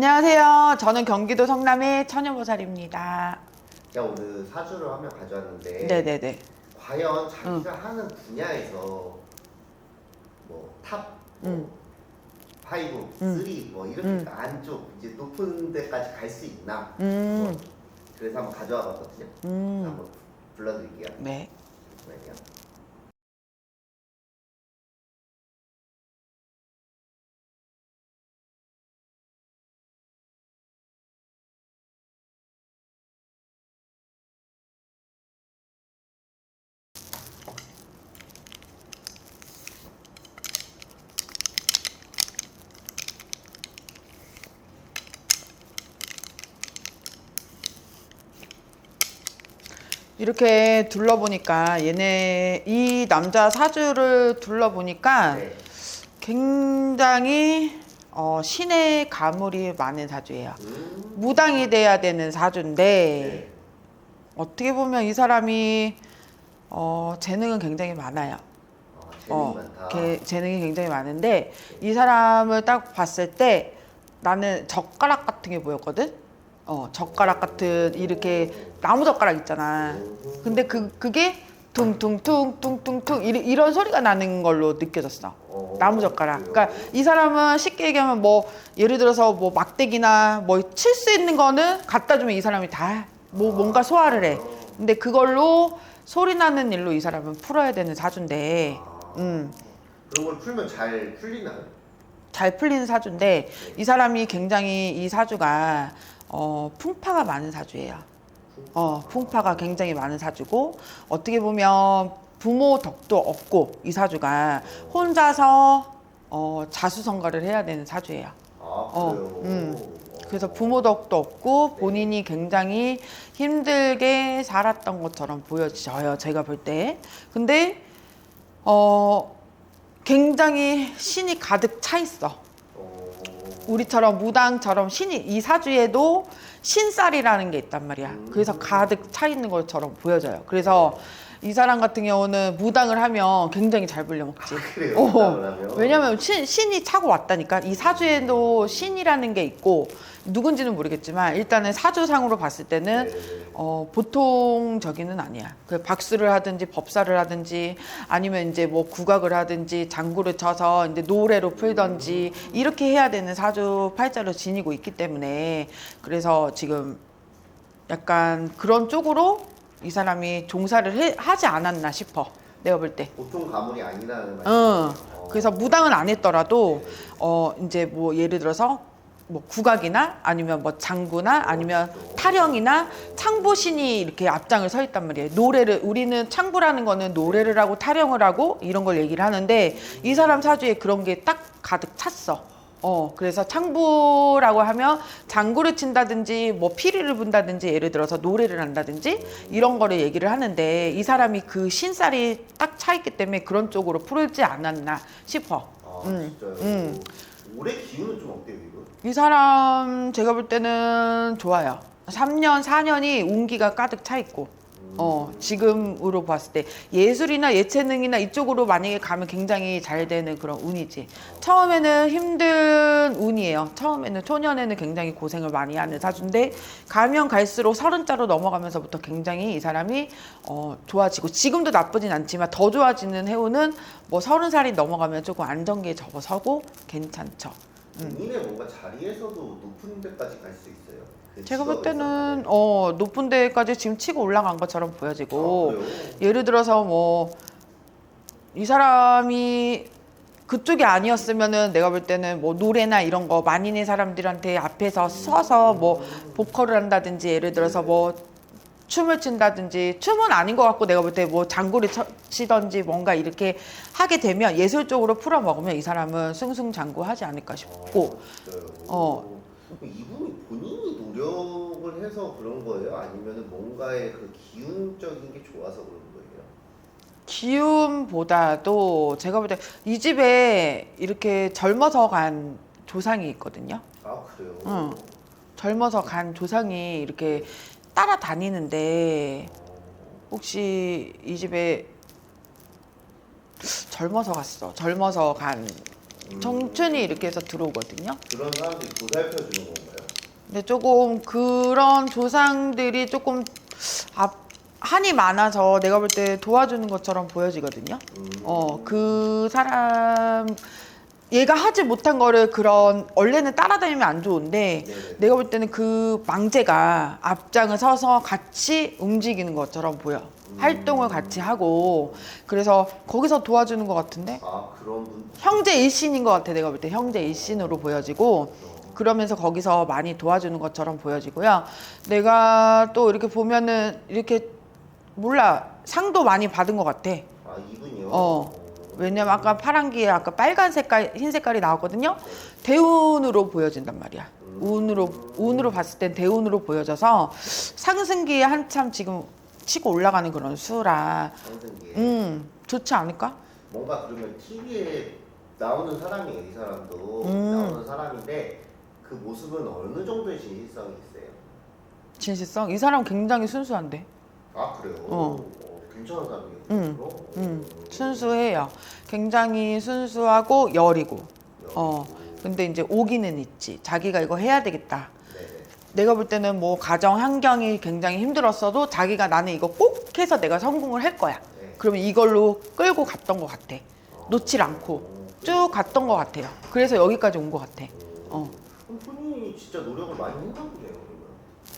안녕하세요. 저는 경기도 성남의 처녀보살입니다. 제가 오늘 사주를 한명 가져왔는데 네네네. 과연 자기가 하는 분야에서 뭐탑 음. 파이브, 음. 쓰리 뭐 이렇게 음. 안쪽 이제 높은 데까지 갈 수 있나? 음, 뭐 그래서 한번 가져와 봤거든요. 음, 한번 불러드릴게요. 네. 잠시만요. 이렇게 둘러보니까 얘네 이 남자 사주를 둘러보니까 네. 굉장히 어, 신의 가물이 많은 사주예요. 음. 무당이 돼야 되는 사주인데 네. 어떻게 보면 이 사람이 어, 재능은 굉장히 많아요. 아, 재능이 어, 많다. 게- 재능이 굉장히 많은데 이 사람을 딱 봤을 때 나는 젓가락 같은 게 보였거든. 어, 젓가락 같은 이렇게 나무 젓가락 있잖아. 음. 근데 그 그게 퉁퉁퉁 퉁퉁퉁 이런, 이런 소리가 나는 걸로 느껴졌어. 어, 나무 젓가락. 그러니까 이 사람은 쉽게 얘기하면 뭐 예를 들어서 뭐 막대기나 뭐 칠 수 있는 거는 갖다 주면 이 사람이 다 뭐 뭔가 소화를 해. 근데 그걸로 소리 나는 일로 이 사람은 풀어야 되는 사주인데, 아, 음. 그런 걸 풀면 잘 풀리나요? 잘 풀리는 사주인데 이 사람이 굉장히 이 사주가 어, 풍파가 많은 사주예요. 어, 풍파가 굉장히 많은 사주고 어떻게 보면 부모 덕도 없고 이 사주가 혼자서 어, 자수성가를 해야 되는 사주예요. 아 어, 그래요. 음. 그래서 부모 덕도 없고 본인이 굉장히 힘들게 살았던 것처럼 보여져요. 제가 볼 때. 근데 어 굉장히 신이 가득 차 있어. 어, 우리처럼 무당처럼 신이 이 사주에도 신살이라는 게 있단 말이야. 그래서 가득 차 있는 것처럼 보여져요. 그래서 이 사람 같은 경우는 무당을 하면 굉장히 잘 불려먹지. 그래요. 어, 무당을 하면? 왜냐면 신, 신이 차고 왔다니까 이 사주에도 신이라는 게 있고 누군지는 모르겠지만 일단은 사주상으로 봤을 때는 네네네. 어, 보통적인은 아니야. 그 박수를 하든지 법사를 하든지 아니면 이제 뭐 국악을 하든지 장구를 쳐서 이제 노래로 풀던지 이렇게 해야 되는 사주 팔자로 지니고 있기 때문에 그래서 지금 약간 그런 쪽으로 이 사람이 종사를 해- 하지 않았나 싶어. 내가 볼 때. 보통 가물이 아니라는 말이죠. 어. 그래서 무당은 안 했더라도 어 이제 뭐 예를 들어서 뭐 국악이나 아니면 뭐 장구나 아니면 타령이나 창보신이 이렇게 앞장을 서 있단 말이에요. 노래를 우리는 창부라는 거는 노래를 하고 타령을 하고 이런 걸 얘기를 하는데 이 사람 사주에 그런 게 딱 가득 찼어. 어, 그래서 창부라고 하면 장구를 친다든지 뭐 피리를 분다든지 예를 들어서 노래를 한다든지 이런 거를 얘기를 하는데 이 사람이 그 신살이 딱 차 있기 때문에 그런 쪽으로 풀지 않았나 싶어. 아 음, 진짜요. 음. 올해 기운은 좀 어때요 이거? 이 사람 제가 볼 때는 좋아요. 3년, 4년이 운기가 가득 차 있고. 어, 지금으로 봤을 때 예술이나 예체능이나 이쪽으로 만약에 가면 굉장히 잘 되는 그런 운이지. 처음에는 힘든 운이에요. 처음에는 초년에는 굉장히 고생을 많이 하는 사주인데 가면 갈수록 서른 자로 넘어가면서부터 굉장히 이 사람이 어, 좋아지고 지금도 나쁘진 않지만 더 좋아지는 해운은 뭐 서른 살이 넘어가면 조금 안정기에 접어서고 괜찮죠. 본인의 뭔가 자리에서도 높은 데까지 갈 수 있어요. 그 제가 볼. 때는 어, 높은 데까지 지금 치고 올라간 것처럼 보여지고 아? 예를 들어서 뭐 이 사람이 그쪽이 아니었으면은 내가 볼 때는 뭐 노래나 이런 거 만인의 사람들한테 앞에서 서서 뭐 보컬을 한다든지 예를 들어서 뭐 춤을 춘다든지 춤은 아닌 것 같고 내가 볼 때 뭐 장구를 쳐- 치던지 뭔가 이렇게 하게 되면 예술적으로 풀어 먹으면 이 사람은 승승장구하지 않을까 싶고 아? 어. 노력을 해서 그런 거예요? 아니면 뭔가의 그 기운적인 게 좋아서 그런 거예요? 기운보다도 제가 볼 때 이 집에 이렇게 젊어서 간 조상이 있거든요. 아 그래요? 응. 젊어서 간 조상이 이렇게 따라다니는데 혹시 이 집에 젊어서 갔어. 젊어서 간 청춘이 이렇게 해서 들어오거든요. 그런 사람들이 보살펴 주는 건가요? 근데 조금 그런 조상들이 조금 앞 한이 많아서 내가 볼 때 도와주는 것처럼 보여지거든요. 음. 어, 그 사람 얘가 하지 못한 거를 그런 원래는 따라다니면 안 좋은데 네네. 내가 볼 때는 그 망제가 앞장을 서서 같이 움직이는 것처럼 보여. 활동을 같이 하고 그래서 거기서 도와주는 것 같은데 아 그런 분. 형제 일신인 것 같아 내가 볼 때 형제 일신으로 보여지고 그러면서 거기서 많이 도와주는 것처럼 보여지고요. 내가 또 이렇게 보면은 이렇게 몰라 상도 많이 받은 것 같아. 아 이분이요. 어. 왜냐면 아까 파란기에 아까 빨간 색깔 흰 색깔이 나왔거든요. 대운으로 보여진단 말이야. 운으로 운으로 봤을 땐 대운으로 보여져서 상승기에 한참 지금 치고 올라가는 그런 수라. 음 좋지 않을까? 뭔가 그러면 TV에 나오는 사람이에요. 이 사람도 음. 나오는 사람인데 그 모습은 어느 정도의 진실성이 있어요? 진실성 이 사람 굉장히 순수한데. 아 그래요? 어. 어, 괜찮은 사람이에요. 음, 그럼? 음, 어. 순수해요. 굉장히 순수하고 여리고. 어. 음. 근데 이제 오기는 있지. 자기가 이거 해야 되겠다. 네네. 내가 볼 때는 뭐 가정 환경이 굉장히 힘들었어도 자기가 나는 이거 꼭 해서 내가 성공을 할 거야. 네. 그러면 이걸로 끌고 갔던 것 같아. 어. 놓질 않고 쭉 갔던 것 같아요. 그래서 여기까지 온 것 같아. 어. 본인이 진짜 노력을 많이 했나 보네요. 그러면.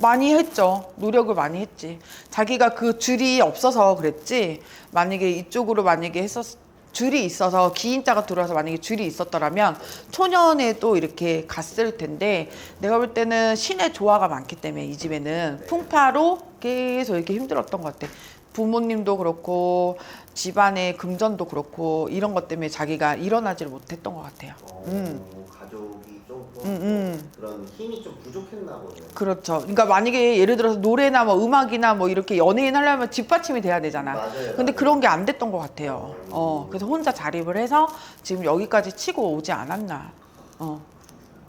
많이 했죠. 노력을 많이 했지. 자기가 그 줄이 없어서 그랬지. 만약에 이쪽으로 만약에 했었 줄이 있어서 기인자가 들어와서 만약에 줄이 있었더라면 초년에 또 이렇게 갔을 텐데 내가 볼 때는 신의 조화가 많기 때문에 이 집에는 풍파로 계속 이렇게 힘들었던 것 같아. 부모님도 그렇고 집안의 금전도 그렇고 이런 것 때문에 자기가 일어나지를 못했던 것 같아요. 어, 음. 가족이 조금 음, 음. 그런 힘이 좀 부족했나 보네요. 그렇죠. 그러니까 만약에 예를 들어서 노래나 뭐 음악이나 뭐 이렇게 연예인 하려면 뒷받침이 돼야 되잖아. 맞아요. 근데 그런 게 안 됐던 것 같아요. 어, 그래서 혼자 자립을 해서 지금 여기까지 치고 오지 않았나. 어,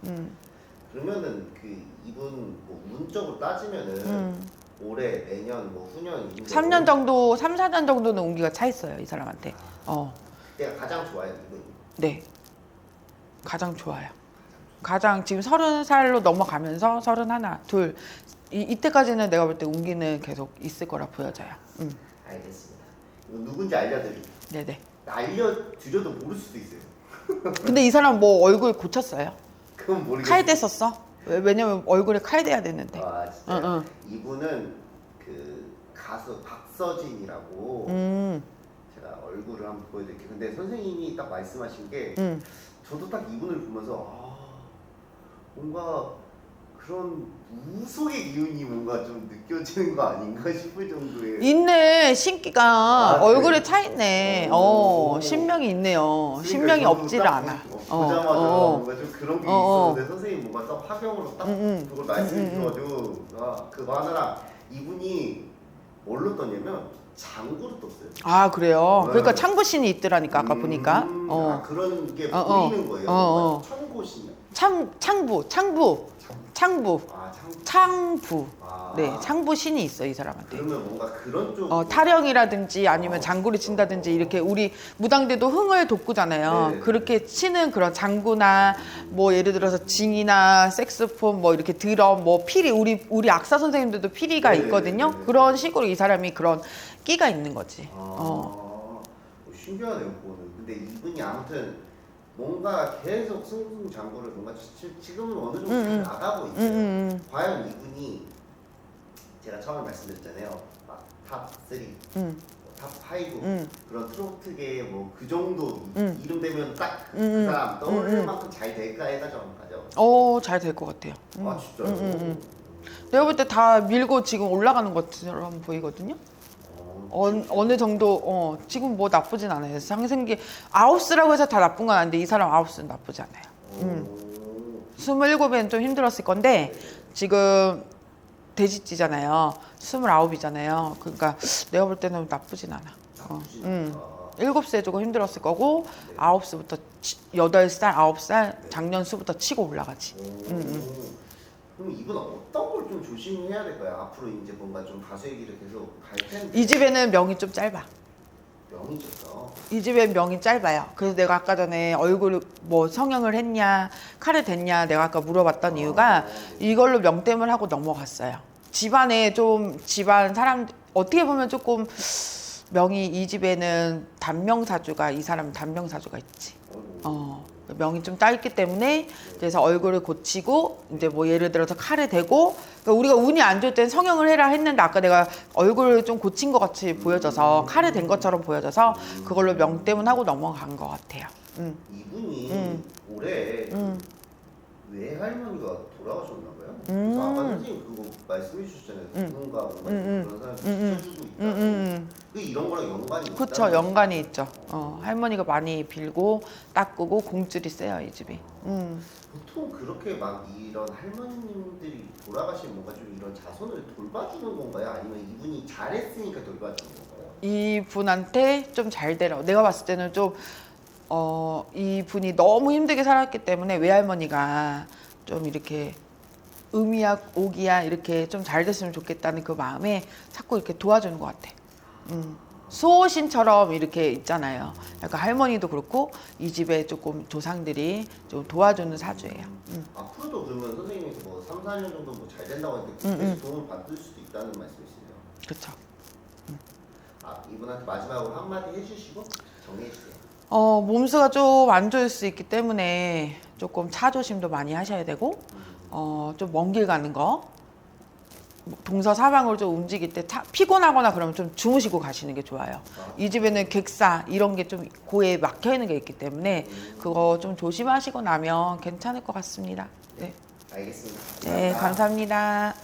음, 그러면은 그 이분 뭐 운적으로 따지면은 음. 올해 내년 뭐 후년 이런 3년 정도, 3, 4년 정도는 운기가 차 있어요, 이 사람한테. 어, 때가 가장 좋아요 이분. 네. 가장 좋아요. 가장 지금 서른 살로 넘어가면서 서른 하나, 둘. 이, 이때까지는 내가 볼 때 운기는 계속 있을 거라 보여져요. 음, 알겠습니다. 이거 누군지 알려드릴게요. 네네. 알려드려도 모를 수도 있어요. 근데 이 사람 뭐 얼굴 고쳤어요? 그건 모르겠어요. 칼 댔었어? 왜- 왜냐면 얼굴에 칼 대야 되는데. 아 진짜. 응, 응. 이분은 그 가수 박서진이라고 음, 제가 얼굴을 한번 보여드릴게요. 근데 선생님이 딱 말씀하신 게 음. 저도 딱 이분을 보면서 아, 뭔가 그런 무속의 기운이 뭔가 좀 느껴지는 거 아닌가 싶을 정도의 있네 신기가 아, 얼굴에 그래? 차 있네. 오. 어 신명이 있네요. 그러니까 신명이 없지를 딱 않아. 보- 어, 보자마자 어. 뭔가 좀 그런 게 어, 어. 있었는데 선생님 뭔가 딱 화경으로 딱 응, 응. 그걸 말씀해 응, 응, 주셔가지고 아, 그거 하느라 이분이 뭘로 떴냐면 장구로 떴어요. 아 그래요. 네. 그러니까 창부신이 있더라니까 아까 음, 보니까. 아, 어. 그런 게 어, 어. 보이는 거예요. 어, 어. 천고신이요. 참 창부 창부 창부 아 장. 창부. 아. 네 창부 신이 있어 이 사람한테. 그러면 뭔가 그런 쪽. 어, 타령이라든지 아니면 어. 장구를 친다든지 이렇게 우리 무당대도 흥을 돋구잖아요. 네. 그렇게 치는 그런 장구나 뭐 예를 들어서 징이나 색스폰 뭐 이렇게 드럼 뭐 피리 우리 우리 악사 선생님들도 피리가 네, 있거든요. 네, 네. 그런 식으로 이 사람이 그런 끼가 있는 거지. 아, 어. 어, 신기하네요, 그거는. 근데 이분이 아무튼 뭔가 계속 승승장구를 뭔가 지- 지금은 어느 정도 음, 잘 음. 나가고 음, 있어요. 음, 음, 과연 이분이 제가 처음에 말씀드렸잖아요. 탑 3, 음, 탑5 음. 그런 트로트계 뭐 그 정도 음. 이름 되면 딱 그 음, 음. 사람 떠오를 음, 음. 만큼 잘 될까 해가지고 한번 가죠. 어, 잘 될 것 같아요. 음. 아 진짜요? 음, 음, 음. 내가 볼 때 다 밀고 지금 올라가는 것처럼 보이거든요. 어, 어, 어느 정도 어, 지금 뭐 나쁘진 않아요. 상승기 아홉스라고 해서 다 나쁜 건 아닌데 이 사람 아홉스는 나쁘지 않아요. 음. 오. 스물일곱엔 좀 힘들었을 건데 지금 돼지띠잖아요. 스물아홉이잖아요. 그러니까 내가 볼 때는 나쁘진 않아. 어, 음. 않다. 일곱 세 조금 힘들었을 거고 아홉 세부터 치- 여덟 살, 아홉 살 작년 수부터 치고 올라가지. 오. 그럼 이분 어떤 걸 좀 조심해야 될까요? 앞으로 이제 뭔가 좀 가수 얘기를 계속 갈 텐데. 이 집에는 명이 좀 짧아. 명이 졌어. 이 집의 명이 짧아요. 그래서 내가 아까 전에 얼굴 뭐 성형을 했냐, 칼을 댔냐 내가 아까 물어봤던 이유가 이걸로 명땜을 하고 넘어갔어요. 집안에 좀 집안 사람 어떻게 보면 조금 명이 이 집에는 단명사주가 이 사람은 단명사주가 있지. 어 명이 좀 짧기 때문에 그래서 얼굴을 고치고 이제 뭐 예를 들어서 칼을 대고 그러니까 우리가 운이 안 좋을 땐 성형을 해라 했는데 아까 내가 얼굴을 좀 고친 것 같이 보여져서 칼을 댄 것처럼 보여져서 그걸로 명땜은 하고 넘어간 것 같아요. 음, 이분이 음. 올해 음. 외할머니가 돌아가셨나 봐요. 음. 그래서 아까 선생님 그거 말씀해 주셨잖아요. 음. 누군가 뭔가 음, 그런 사람 음, 음. 지켜주고 음, 있다고. 음, 음. 그 이런 거랑 연관이 그쵸 있다는 연관이 있죠. 어, 할머니가 많이 빌고 닦고 공줄이 세요 이 집이. 음. 보통 그렇게 막 이런 할머님들이 돌아가시면 뭔가 좀 이런 자손을 돌봐주는 건가요? 아니면 이분이 잘했으니까 돌봐주는 건가요? 이 분한테 좀 잘 되라고 내가 봤을 때는 좀 어, 이 분이 너무 힘들게 살았기 때문에 외할머니가 좀 이렇게 음이야 오기야 이렇게 좀 잘 됐으면 좋겠다는 그 마음에 자꾸 이렇게 도와주는 것 같아. 음. 수호신처럼 이렇게 있잖아요. 약간 할머니도 그렇고 이 집에 조금 조상들이 좀 도와주는 사주예요. 음. 앞으로도 그러면 선생님께서 뭐 3, 4년 정도 뭐 잘 된다고 했는데 음, 계속 음. 도움을 받을 수도 있다는 말씀이시네요. 그렇죠. 아 이분한테 마지막으로 한마디 해주시고 정리해주세요. 어, 몸수가 좀 안 좋을 수 있기 때문에 조금 차 조심도 많이 하셔야 되고 어, 좀 먼 길 가는 거 동서 사방으로 좀 움직일 때 차, 피곤하거나 그러면 좀 주무시고 가시는 게 좋아요. 이 집에는 객사 이런 게 좀 고에 막혀 있는 게 있기 때문에 그거 좀 조심하시고 나면 괜찮을 것 같습니다. 네, 알겠습니다. 네 감사합니다.